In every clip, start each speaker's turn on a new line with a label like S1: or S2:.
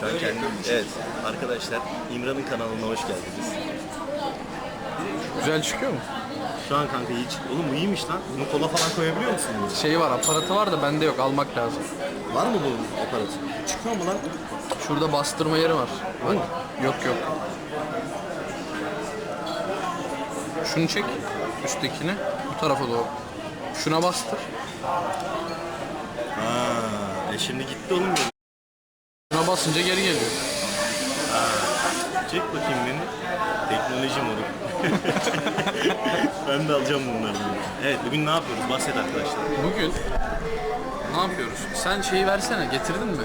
S1: Şu an kendim. Evet arkadaşlar İmran'ın kanalına hoş geldiniz.
S2: Güzel çıkıyor mu?
S1: Şu an kanka iyi çıktı. Oğlum bu iyiymiş lan. Bunu kola falan koyabiliyor musun?
S2: Şeyi var, aparatı var da bende yok. Almak lazım.
S1: Var mı bunun aparatı? Çıkıyor mu lan?
S2: Şurada bastırma yeri var. Bak. Yok yok. Şunu çek. Üsttekini. Bu tarafa doğru. Şuna bastır.
S1: Ha, e şimdi gitti oğlum ya.
S2: Basınca geri geliyor.
S1: Çek bakayım beni. Teknoloji modu. ben de alacağım bunları. Evet bugün ne yapıyoruz? Bahset arkadaşlar.
S2: Bugün ne yapıyoruz? Sen şeyi versene. Getirdin mi?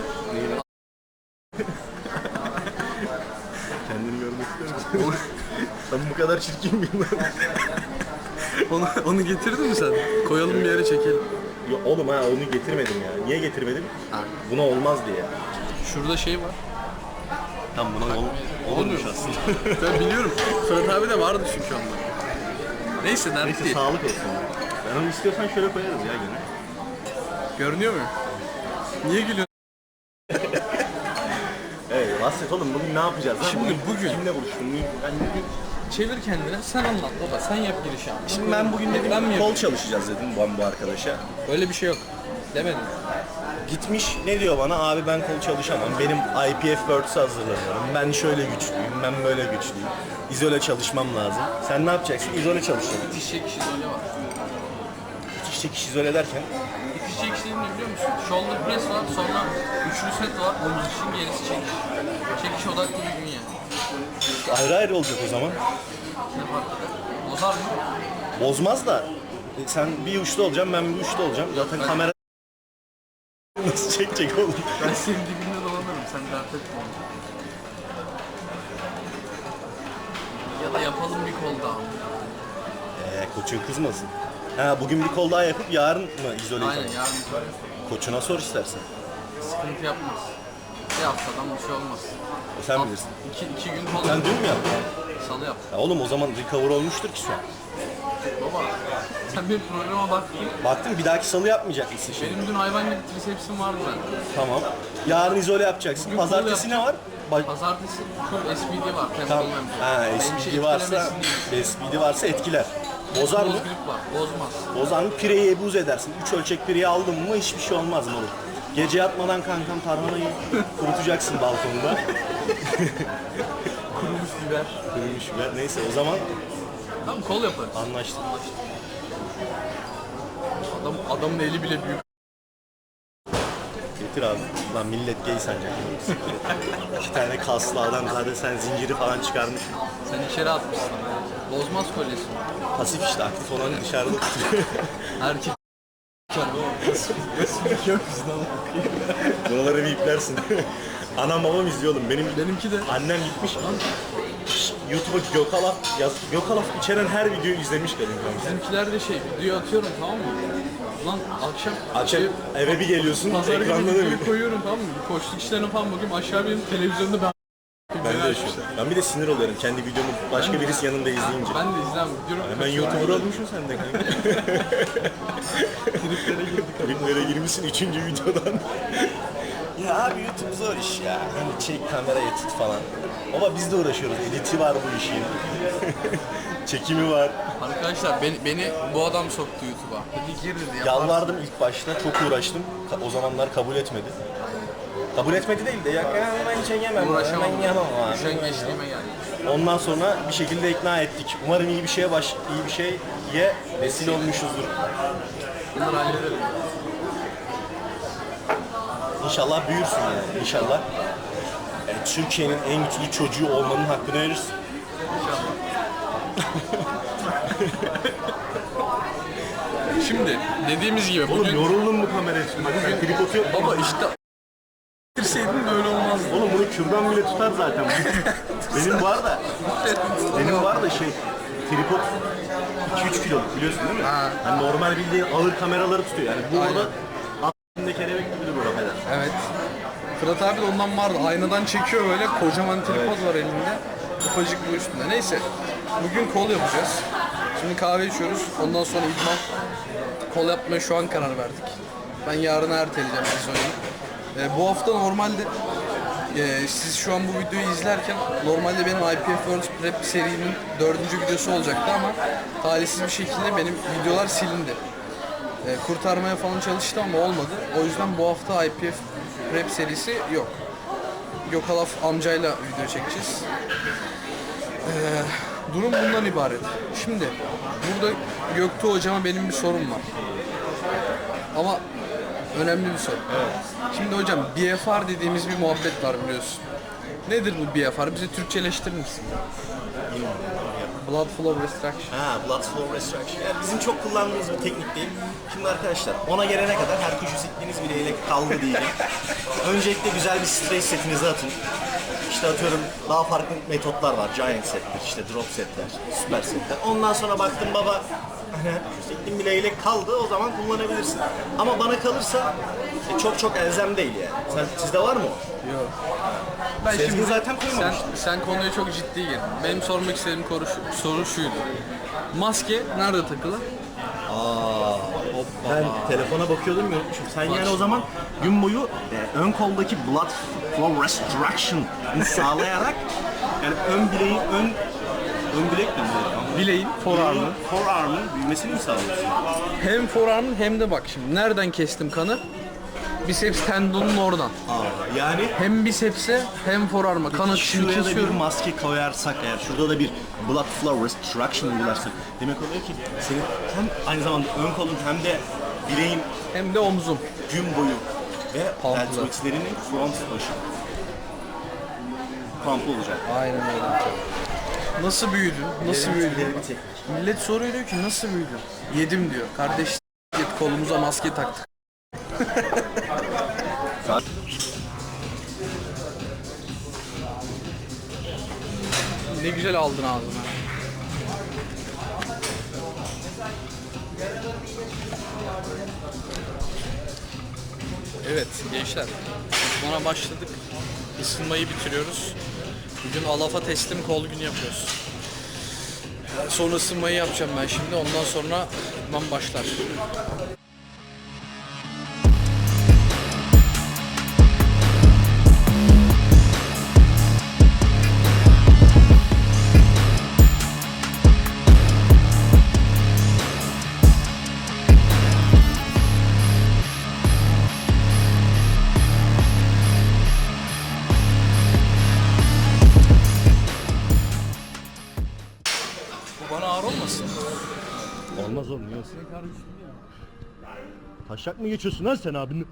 S1: Kendini görmek istiyor musun? ben bu kadar çirkin miyim lan?
S2: Onu, onu getirdin mi sen? Koyalım bir yere çekelim.
S1: Ya oğlum ha onu getirmedim ya. Niye getirmedim?
S2: Ha.
S1: Buna olmaz diye.
S2: Şurada şey var.
S1: Tam buna ol, olurmuş aslında.
S2: Ben biliyorum. Fırat abi de vardı çünkü onda. Neyse dert
S1: Neyse
S2: değil.
S1: sağlık olsun. Ben onu istiyorsan şöyle koyarız ya gene.
S2: Görünüyor mu? Niye gülüyorsun?
S1: Evet bahset oğlum bugün ne yapacağız? lan?
S2: Şimdi bugün-
S1: Kimle buluştun? Ben bugün...
S2: Çevir kendine, sen anlat baba, sen yap girişi.
S1: Şimdi ben bugün dedim
S2: Ben mi
S1: kol
S2: yapayım?
S1: çalışacağız dedim bu, bu arkadaşa.
S2: Öyle bir şey yok. Demedim.
S1: Gitmiş ne diyor bana abi ben kol çalışamam. Benim IPF Worlds'a hazırlanıyorum. Ben şöyle güçlüyüm, ben böyle güçlüyüm. İzole çalışmam lazım. Sen ne yapacaksın? İzole çalışacaksın.
S2: Dişek şizole var.
S1: İki çekiş izole derken
S2: Dişek şizole ne biliyor musun? Shoulder press var, sonra üçlü set var, omuz için gerisi çekiş. Çekiş odaklı bir gün yani.
S1: ayrı ayrı olacak o zaman.
S2: Ne fark eder? Bozar mı?
S1: Bozmaz da e, sen bir uçta olacaksın, ben bir uçta olacağım. Zaten kamera nasıl çekecek oğlum?
S2: Ben senin dibinde dolanırım, sen dert etme onu. Ya da yapalım bir kol daha.
S1: Ee, koçun kızmasın. Ha bugün bir kol daha yapıp yarın mı izole
S2: Aynen
S1: edeceğim?
S2: yarın böyle.
S1: Koçuna sor istersen.
S2: Sıkıntı yapmaz. Bir haftadan bir şey olmaz.
S1: O sen bilirsin.
S2: İki, iki gün kol
S1: Sen dün mü yaptın?
S2: Salı yap.
S1: Ya oğlum o zaman recover olmuştur ki şu an.
S2: Baba sen benim programa baktın.
S1: Baktım bir dahaki salı yapmayacak mısın şimdi?
S2: Benim dün hayvan gibi trisepsim vardı bende.
S1: Tamam. Yarın izole yapacaksın.
S2: Bugün
S1: Pazartesi ne var? Ba-
S2: Pazartesi full SPD var.
S1: Tamam. Ha, SPD
S2: şey
S1: varsa. SPD varsa etkiler. Bozar mı?
S2: Boz grip var. Bozmaz.
S1: Bozar mı? Pireyi buz edersin. Üç ölçek pireyi aldın mı hiçbir şey olmaz mı? Gece yatmadan kankam tarhanayı kurutacaksın balkonda.
S2: Kurumuş biber.
S1: Kurumuş biber. Neyse o zaman
S2: Tamam kol yaparız.
S1: anlaştık.
S2: Adam, adamın eli bile büyük.
S1: Getir abi. Lan millet gay sanacak. İki tane kaslı adam zaten sen zinciri falan çıkarmışsın.
S2: Sen içeri atmışsın. Bozmaz kolyesi.
S1: Pasif işte aktif olanı dışarıda tutuyor.
S2: Erkek yok bizden.
S1: Buraları bir iplersin. Anam babam izliyor oğlum. Benim
S2: Benimki de.
S1: annem gitmiş lan. YouTube'a Gökalaf yaz. Gökalaf içeren her videoyu izlemiş kanka.
S2: Bizimkiler de şey video atıyorum tamam mı? Lan akşam
S1: Akşam
S2: şey,
S1: eve bir geliyorsun
S2: pazar günü
S1: ekranda da
S2: videoyu koyuyorum tamam mı? Koçluk işlerine falan bakayım aşağı benim televizyonda ben
S1: ben de yaşıyorum. Ben bir de sinir oluyorum kendi videomu başka birisi yanında izleyince.
S2: Ben de izlem diyorum.
S1: Hemen YouTuber olmuşsun sen de kanka.
S2: Triplere girdik.
S1: Triplere girmişsin üçüncü videodan. Ya abi YouTube zor iş ya. Hani çek kamerayı tut falan. Baba biz de uğraşıyoruz. Editi var bu işin. Çekimi var.
S2: Arkadaşlar beni, beni bu adam soktu YouTube'a. Dedi gir dedi yaparsın.
S1: Yalvardım ilk başta çok uğraştım. Ka- O zamanlar kabul etmedi. Kabul etmedi değil de ya ya ben çekemem.
S2: Uğraşamadım.
S1: Ben yapamam abi.
S2: Üşengeçliğime geldi.
S1: Ondan sonra bir şekilde ikna ettik. Umarım iyi bir şeye baş iyi bir şeye vesile olmuşuzdur.
S2: Bunları hallederim.
S1: İnşallah büyürsün yani. İnşallah. Yani Türkiye'nin en güçlü çocuğu olmanın hakkını verirsin.
S2: Şimdi dediğimiz gibi
S1: Oğlum
S2: bugün
S1: yoruldun bu kamera için. Bak sen tripodu yok.
S2: baba işte Tirseydin böyle olmazdı.
S1: Oğlum bunu kürdan bile tutar zaten. benim var da benim var da şey tripod 2-3 kiloluk biliyorsun değil mi?
S2: Ha.
S1: Yani normal bildiğin ağır kameraları tutuyor. Yani bu
S2: Aynen.
S1: orada aslında kelebek gibi duruyor affeder.
S2: Evet. Fırat abi de ondan vardı. Aynadan çekiyor böyle. Kocaman tripod var elinde. Ufacık bu üstünde. Neyse. Bugün kol yapacağız. Şimdi kahve içiyoruz. Ondan sonra idman. Kol yapmaya şu an karar verdik. Ben yarına erteleyeceğim biz oyunu. Ee, bu hafta normalde Ee, siz şu an bu videoyu izlerken normalde benim IPF World Prep serimin dördüncü videosu olacaktı ama talihsiz bir şekilde benim videolar silindi. Ee, kurtarmaya falan çalıştı ama olmadı. O yüzden bu hafta IPF Prep serisi yok. Gökalaf amcayla video çekeceğiz. Ee, durum bundan ibaret. Şimdi burada Göktuğ hocama benim bir sorum var. Ama önemli bir soru. Şimdi hocam BFR dediğimiz bir muhabbet var biliyorsun. Nedir bu BFR? Bize Türkçeleştirir misin? Blood Flow Restriction.
S1: Ha, blood flow restriction. Yani bizim çok kullandığımız bir teknik değil. Şimdi arkadaşlar ona gelene kadar her kuş hissettiğiniz bileğiyle kaldı diyeceğim. Öncelikle güzel bir stres setinizi atın. İşte atıyorum daha farklı metotlar var. Giant setler, işte drop setler, süper setler. Ondan sonra baktım baba hani hissettiğim bileğiyle kaldı o zaman kullanabilirsin. Ama bana kalırsa e, çok çok elzem değil yani. Sen, sizde var mı? o?
S2: Yok. Ben
S1: Sezgin zaten
S2: sen, sen konuya çok ciddi girdin. Benim sormak istediğim soru, şu- soru şuydu. Maske nerede takılı?
S1: Ben telefona bakıyordum unutmuşum. Sen yani o zaman gün boyu e, ön koldaki blood flow restriction'ı sağlayarak yani ön bileğin ön ön bilek mi bu?
S2: Bileğin, forearm'ın.
S1: Bileğin Forearm'ın büyümesini mi sağlıyorsun?
S2: Hem forearm'ın hem de bak şimdi nereden kestim kanı? Biceps tendonun oradan.
S1: Aa, yani
S2: Hem bicepse hem forearm'a kan akışını
S1: şuraya da bir
S2: kesiyorum.
S1: maske koyarsak eğer şurada da bir blood flow restriction uygularsak demek oluyor ki senin hem aynı zamanda ön kolun hem de bileğin
S2: Hem de omzum.
S1: gün boyu ve
S2: Pamplı.
S1: deltoidslerinin front başı pamplı olacak.
S2: Aynen öyle. Nasıl büyüdün? Nasıl büyüdün?
S1: Bir.
S2: Millet soruyor diyor ki nasıl büyüdün? Yedim diyor. Kardeş kolumuza maske taktık. Ne güzel aldın ağzına. Evet gençler, bana başladık. Isınmayı bitiriyoruz. Bugün Alafa teslim kol günü yapıyoruz. Sonra ısınmayı yapacağım ben şimdi. Ondan sonra idman başlar.
S1: Taşak mı geçiyorsun lan sen abinin?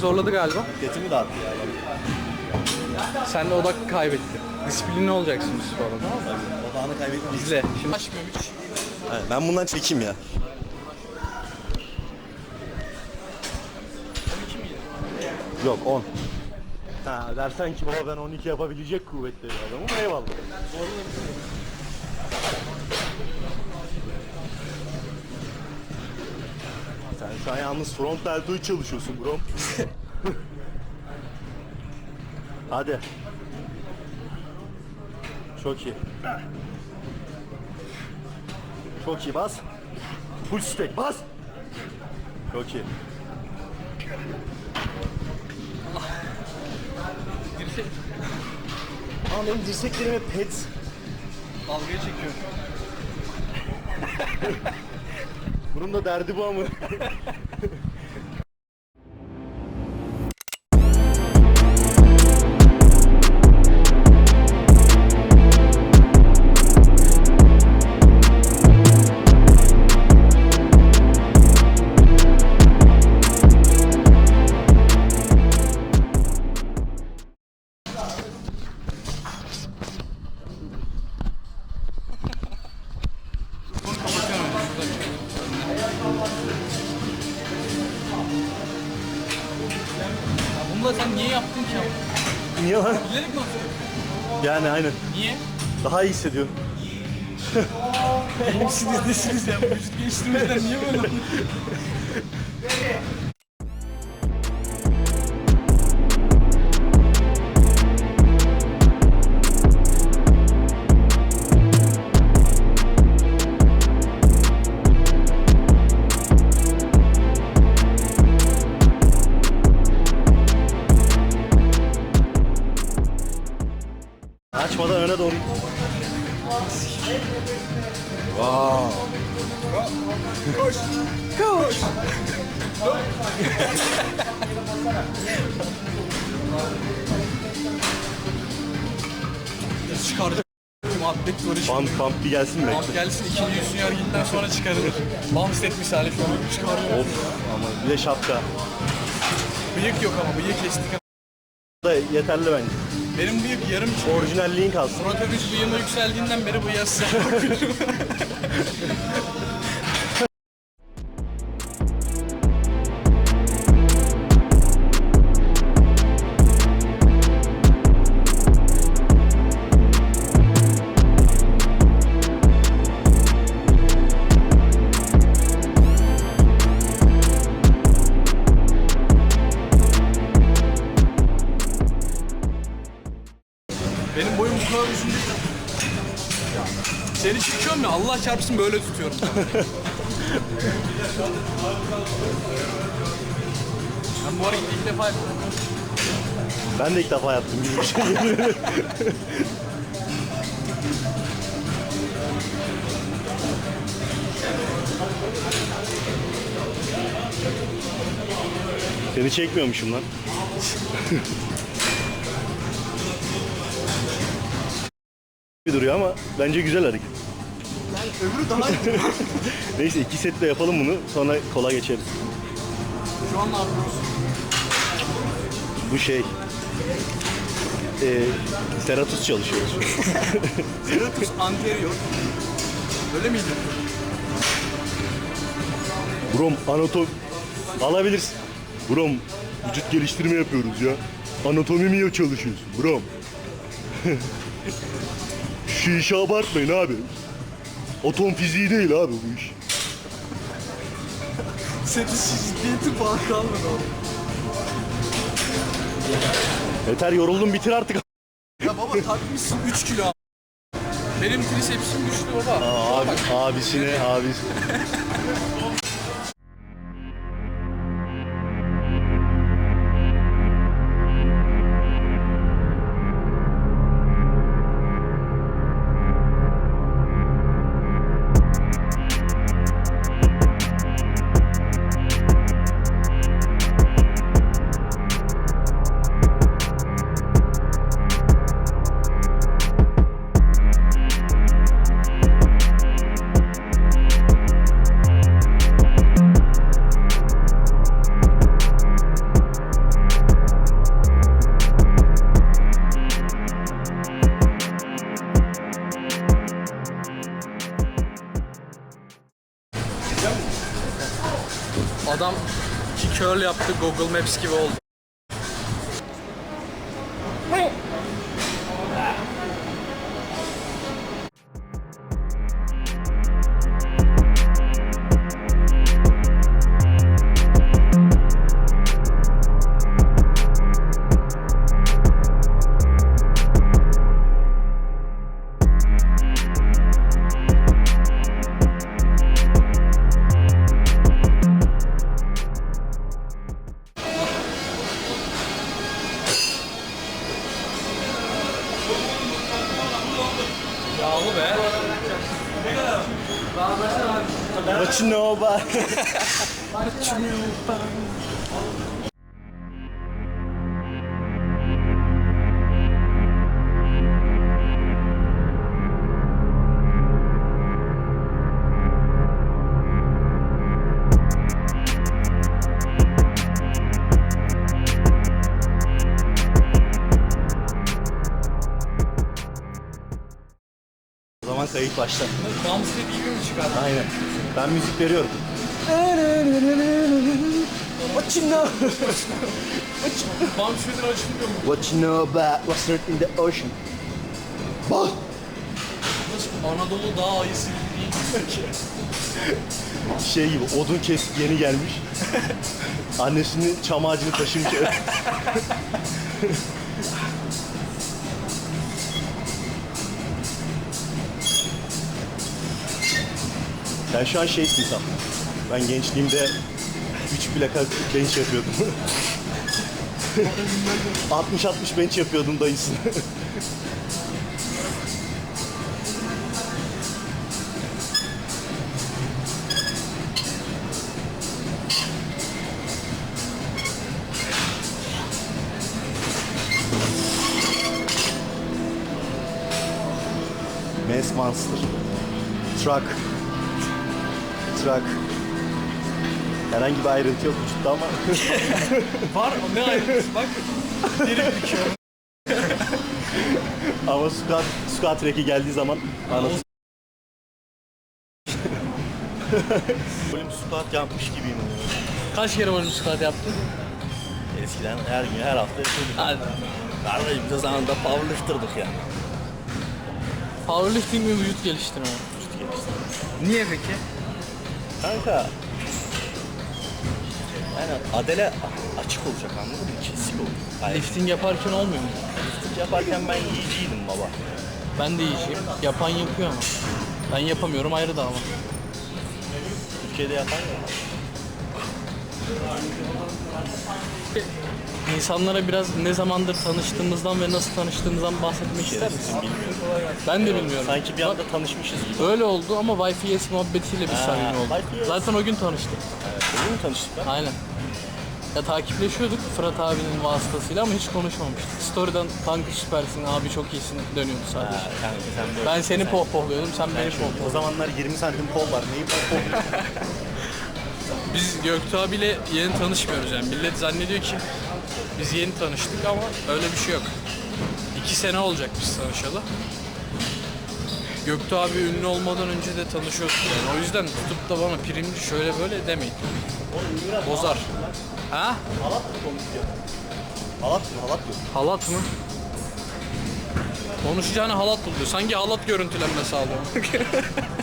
S2: Zorladı galiba.
S1: Dikkatimi dağıttı ya.
S2: Sen de odak kaybettin. Disiplinli olacaksın bu sporda?
S1: Odağını kaybetmeyiz.
S2: İzle. Şimdi açmıyorum hiç.
S1: Ben bundan çekeyim ya. Yok 10. Ha dersen ki baba ben 12 yapabilecek kuvvetli bir adamım eyvallah. Şu an yalnız front deltoid çalışıyorsun bro. Hadi. Çok iyi. Çok iyi bas. Full stack bas. Çok iyi. Ama benim dirseklerime pet.
S2: Dalgaya çekiyorum.
S1: Bunun da derdi bu ama. aynen.
S2: Niye?
S1: Daha iyi hissediyorum.
S2: Siz nesiniz ya? Vücut geliştirmeden niye böyle Çıkardı. Atlet barış.
S1: Pump pump bir gelsin mi?
S2: Bam gelsin ikinci üstün yargından sonra çıkarılır. Bam set misali şu an çıkarıyor.
S1: Of ama bir de şapka.
S2: Bıyık yok ama bıyık kestik.
S1: Bu da yeterli bence.
S2: Benim bıyık yarım çıkıyor.
S1: Orijinalliğin kalsın.
S2: Murat Övüş bıyığıma yükseldiğinden beri bıyığa sıcak bakıyorum. Bu kadar uzun değil. Seni çekiyorum ya Allah çarpsın böyle tutuyorum. ben bu hareketi ilk defa yapıyorum.
S1: Ben de ilk defa yaptım gibi bir şey. Seni çekmiyormuşum lan. Duruyor ama bence güzel hareket.
S2: Öbürü daha iyi.
S1: Neyse iki setle yapalım bunu sonra kola geçeriz.
S2: Şu an ne yapıyoruz?
S1: Bu şey e, Seratus çalışıyoruz.
S2: Serratus anterior. Öyle miydi?
S1: Brom anatom alabilirsin. Brom vücut geliştirme yapıyoruz ya. Anatomi mi çalışıyorsun Brom? Şu işi abartmayın abi. Atom fiziği değil abi bu iş.
S2: Senin ciddiyeti falan kalmadı oğlum.
S1: Yeter yoruldum bitir artık.
S2: Ya baba takmışsın 3 kilo. Benim trisepsim düştü baba.
S1: Abi, abisine abisi.
S2: Curl yaptı Google Maps gibi oldu. Yağlı be.
S1: What you know about? Başla.
S2: Dans dediği gibi mi çıkar?
S1: Aynen. Ben müzik veriyorum. What you know?
S2: Hamşehrin açılmıyor mu?
S1: What you know about what's in the ocean? Bak.
S2: Anadolu dağ ayısı gibi değil.
S1: Şey gibi odun kesip yeni gelmiş. Annesinin çam ağacını taşımış. Sen şu an şeysin tam. Ben gençliğimde 3 plaka bench yapıyordum. 60-60 bench yapıyordum dayısın. Mass Monster. Truck. Truck. Herhangi bir ayrıntı yok vücutta ama
S2: Var ne ayrıntısı bak. Deri büküyor.
S1: ama squat, squat rack'i geldiği zaman anasını Bölüm squat yapmış gibiyim.
S2: Kaç kere volüm squat yaptın?
S1: Eskiden her gün her hafta yapıyorduk.
S2: Hadi.
S1: Kardeşim de zamanında powerlifter'dık yani.
S2: Powerlifting mi vücut geliştirme mi? Niye peki?
S1: Kanka yani adele açık olacak anladın mı? Kesik olur. Hayır.
S2: Lifting yaparken olmuyor mu?
S1: Lifting yaparken ben yiyiciydim baba.
S2: Ben de yiyeceğim. Yapan yapıyor ama. Ben yapamıyorum ayrı dava.
S1: Türkiye'de yapan yok.
S2: İnsanlara biraz ne zamandır tanıştığımızdan ve nasıl tanıştığımızdan bahsetmek ister misin?
S1: Bilmiyorum.
S2: Ben de bilmiyorum.
S1: Sanki bir anda tanışmışız gibi.
S2: Öyle oldu ama Wi-Fi yes muhabbetiyle bir samimi.
S1: Wi-Fi yes.
S2: Zaten o gün tanıştık.
S1: Öyle mi tanıştık lan?
S2: Aynen. Ya takipleşiyorduk Fırat abinin vasıtasıyla ama hiç konuşmamıştık. Story'den kanka süpersin, abi çok iyisin dönüyordu sadece.
S1: Ha, kanka sen böyle.
S2: Ben seni
S1: sen-
S2: pohpohluyordum, sen beni
S1: O
S2: pohpohluyordun.
S1: zamanlar 20 santim kol var. Neyi pohpohluyorsun?
S2: Biz Göktuğ abiyle yeni tanışmıyoruz yani. Millet zannediyor ki biz yeni tanıştık ama öyle bir şey yok. İki sene olacak biz tanışalı. Göktuğ abi ünlü olmadan önce de tanışıyorduk yani. O yüzden tutup da bana primci şöyle böyle demeyin. Bozar. Ha?
S1: Halat mı konuşuyor? Halat mı? Halat yok.
S2: Halat mı? Konuşacağına halat buluyor. Sanki halat görüntülenme sağlıyor.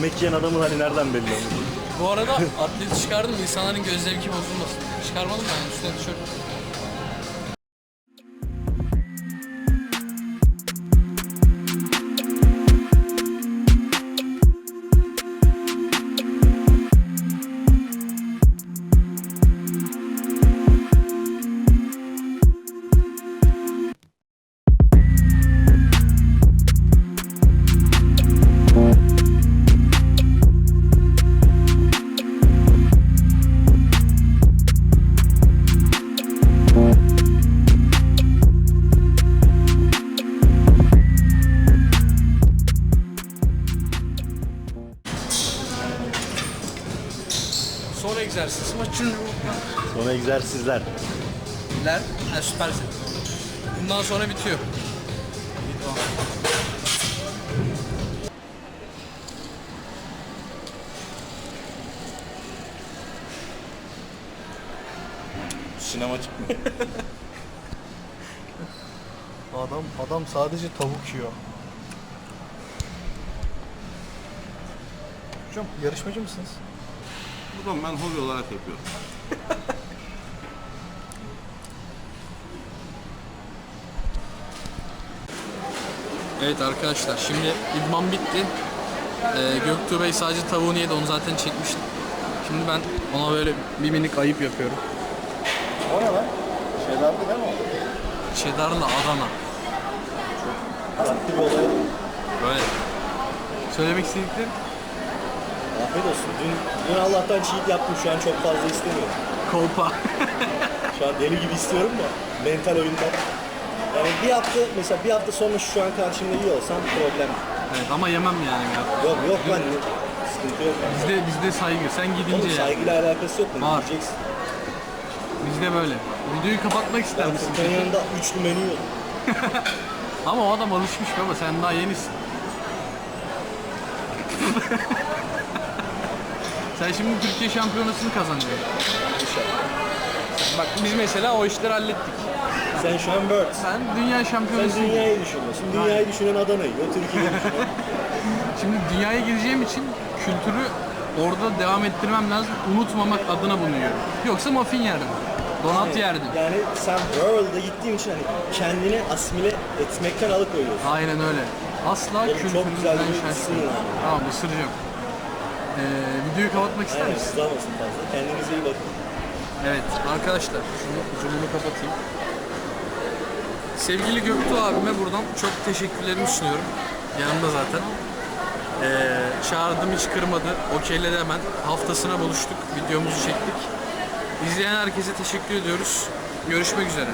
S1: Yemek yiyen adamın hani nereden belli olur?
S2: Bu arada atleti çıkardım insanların göz zevki bozulmasın. Çıkarmadım ben üstüne tişört.
S1: Sonra egzersizler.
S2: Ler, ha, süpersin. Bundan sonra bitiyor.
S1: Sinema
S2: Adam adam sadece tavuk yiyor. Hocam yarışmacı mısınız?
S3: Buradan ben hobi olarak yapıyorum.
S2: Evet arkadaşlar şimdi idman bitti. Ee, Göktuğ Bey sadece tavuğunu yedi onu zaten çekmiştim. Şimdi ben ona böyle bir minik ayıp yapıyorum.
S1: O ne lan? Şeylerde değil mi
S2: Cheddar'la Adana.
S1: Farklı bir olay.
S2: Böyle. Söylemek istediklerim?
S1: Afiyet olsun. Dün, dün Allah'tan cheat yaptım. Şu an çok fazla istemiyorum.
S2: Kolpa.
S1: Şu an deli gibi istiyorum da. Mental oyundan. Yani bir hafta, mesela bir hafta sonra şu an karşımda iyi olsam problem.
S2: evet ama yemem yani ya.
S1: Yok yok lan. Sıkıntı yok. Yani.
S2: Bizde bizde saygı. Sen gidince
S1: Oğlum
S2: ya.
S1: saygıyla alakası yok mu?
S2: Var.
S1: Diyeceksin.
S2: Bizde böyle. Videoyu kapatmak ister
S1: Ben
S2: misin?
S1: Furkan'ın yanında üçlü menü yok.
S2: Ama o adam alışmış baba sen daha yenisin. sen şimdi Türkiye şampiyonasını kazanacaksın. Bak biz mesela o işleri hallettik.
S1: Sen şu an Bird.
S2: Sen dünya
S1: Sen
S2: şampiyonası.
S1: dünyayı düşünüyorsun. Dünyayı düşünen Adana'yı, o Türkiye'yi düşünüyor.
S2: Şimdi dünyaya gireceğim için kültürü orada devam ettirmem lazım. Unutmamak adına bunu yiyorum. Yoksa muffin yerdim. Donat yerdim.
S1: Yani sen World'a gittiğin için hani kendini asimile etmekten alıkoyuyorsun.
S2: Aynen öyle. Asla
S1: Oğlum çok
S2: kültürümüzden
S1: güzel bir
S2: şaşmıyorum.
S1: ısır yani.
S2: Tamam ısıracağım. Ee, videoyu kapatmak ister misin?
S1: sızlamasın fazla. Kendinize iyi bakın.
S2: Evet arkadaşlar şunu zoom'unu kapatayım. Sevgili Göktuğ abime buradan çok teşekkürlerimi sunuyorum. Yanımda zaten. Ee, çağırdım hiç kırmadı. Okeyledi hemen. Haftasına buluştuk. Videomuzu çektik. İzleyen herkese teşekkür ediyoruz. Görüşmek üzere.